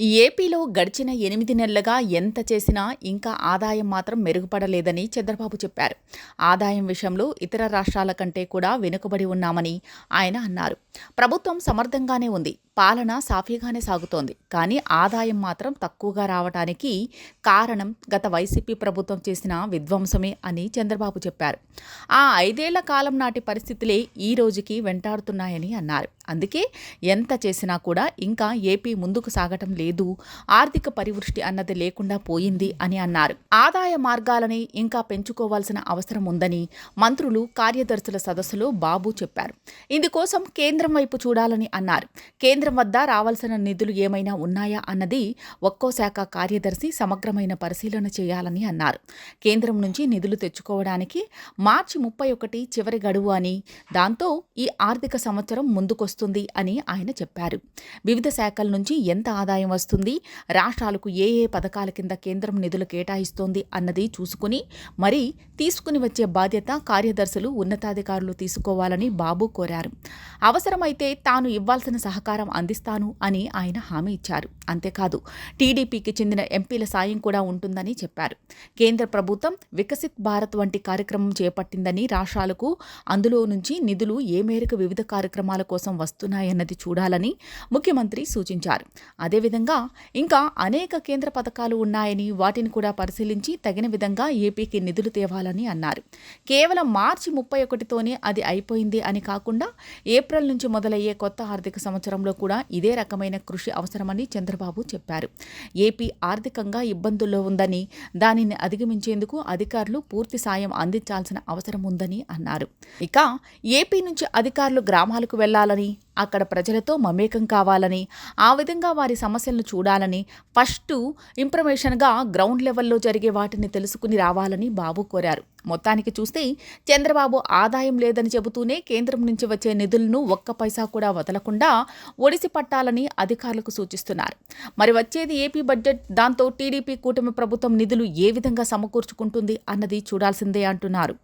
ఏపీలో గడిచిన ఎనిమిది నెలలుగా ఎంత చేసినా ఇంకా ఆదాయం మాత్రం మెరుగుపడలేదని చంద్రబాబు చెప్పారు. ఆదాయం విషయంలో ఇతర రాష్ట్రాల కంటే కూడా వెనుకబడి ఉన్నామని ఆయన అన్నారు. ప్రభుత్వం సమర్థంగానే ఉంది. పాలన సాఫీగానే సాగుతోంది. కానీ ఆదాయం మాత్రం తక్కువగా రావటానికి కారణం గత వైసీపీ ప్రభుత్వం చేసిన విధ్వంసమే అని చంద్రబాబు చెప్పారు. ఆ ఐదేళ్ళ కాలం నాటి పరిస్థితులే ఈ రోజుకి వెంటాడుతున్నాయని అన్నారు. అందుకే ఎంత చేసినా కూడా ఇంకా ఏపీ ముందుకు సాగటం లేదు ఆర్థిక పరివృష్టి అన్నది లేకుండా పోయింది అని అన్నారు. ఆదాయ మార్గాలని ఇంకా పెంచుకోవాల్సిన అవసరం ఉందని మంత్రులు కార్యదర్శుల సదస్సులో బాబు చెప్పారు. ఇందుకోసం కేంద్రం వైపు చూడాలని అన్నారు. కేంద్రం వద్ద రావాల్సిన నిధులు ఏమైనా ఉన్నాయా అన్నది ఒక్కో శాఖ కార్యదర్శి సమగ్రమైన పరిశీలన చేయాలని అన్నారు. కేంద్రం నుంచి నిధులు తెచ్చుకోవడానికి మార్చి ముప్పై ఒకటి చివరి గడువు అని దాంతో ఈ ఆర్థిక సంవత్సరం ముందుకొస్తుంది. అని ఆయన చెప్పారు. వివిధ శాఖల నుంచి ఎంత ఆదాయం వస్తుంది రాష్ట్రాలకు ఏ ఏ పథకాల కింద కేంద్రం నిధులు కేటాయిస్తోంది అన్నది చూసుకుని మరి తీసుకుని వచ్చే బాధ్యత కార్యదర్శులు ఉన్నతాధికారులు తీసుకోవాలని బాబు కోరారు. అవసరమైతే తాను ఇవ్వాల్సిన సహకారం అందిస్తాను అని ఆయన హామీ ఇచ్చారు. అంతేకాదు టీడీపీకి చెందిన ఎంపీల సాయం కూడా ఉంటుందని చెప్పారు. కేంద్ర ప్రభుత్వం వికసిత్ భారత్ వంటి కార్యక్రమం చేపట్టిందని రాష్ట్రాలకు అందులో నుంచి నిధులు ఏ మేరకు వివిధ కార్యక్రమాల కోసం వస్తున్నాయన్నది చూడాలని ముఖ్యమంత్రి సూచించారు. అదేవిధంగా ఇంకా అనేక కేంద్ర పథకాలు ఉన్నాయని వాటిని కూడా పరిశీలించి తగిన విధంగా ఏపీకి నిధులు తేవాలని అన్నారు. కేవలం మార్చి ముప్పై ఒకటితోనే అది అయిపోయింది అని కాకుండా ఏప్రిల్ నుంచి మొదలయ్యే కొత్త ఆర్థిక సంవత్సరంలో కూడా ఇదే రకమైన కృషి అవసరమని చంద్రబాబు చెప్పారు. ఏపీ ఆర్థికంగా ఇబ్బందుల్లో ఉందని దానిని అధిగమించేందుకు అధికారులు పూర్తి సాయం అందించాల్సిన అవసరం ఉందని అన్నారు. ఇక ఏపీ నుంచి అధికారులు గ్రామాలకు వెళ్ళాలని అక్కడ ప్రజలతో మమేకం కావాలని ఆ విధంగా వారి సమస్యలను చూడాలని ఫస్ట్ ఇంప్రమేషన్గా గ్రౌండ్ లెవెల్లో జరిగే వాటిని తెలుసుకుని రావాలని బాబు కోరారు. మొత్తానికి చూస్తే చంద్రబాబు ఆదాయం లేదని చెబుతూనే కేంద్రం నుంచి వచ్చే నిధులను ఒక్క పైసా కూడా వదలకుండా ఒడిసి పట్టాలని అధికారులకు సూచిస్తున్నారు. మరి వచ్చేది ఏపీ బడ్జెట్ దాంతో టీడీపీ కూటమి ప్రభుత్వం నిధులు ఏ విధంగా సమకూర్చుకుంటుంది అన్నది చూడాల్సిందే అంటున్నారు.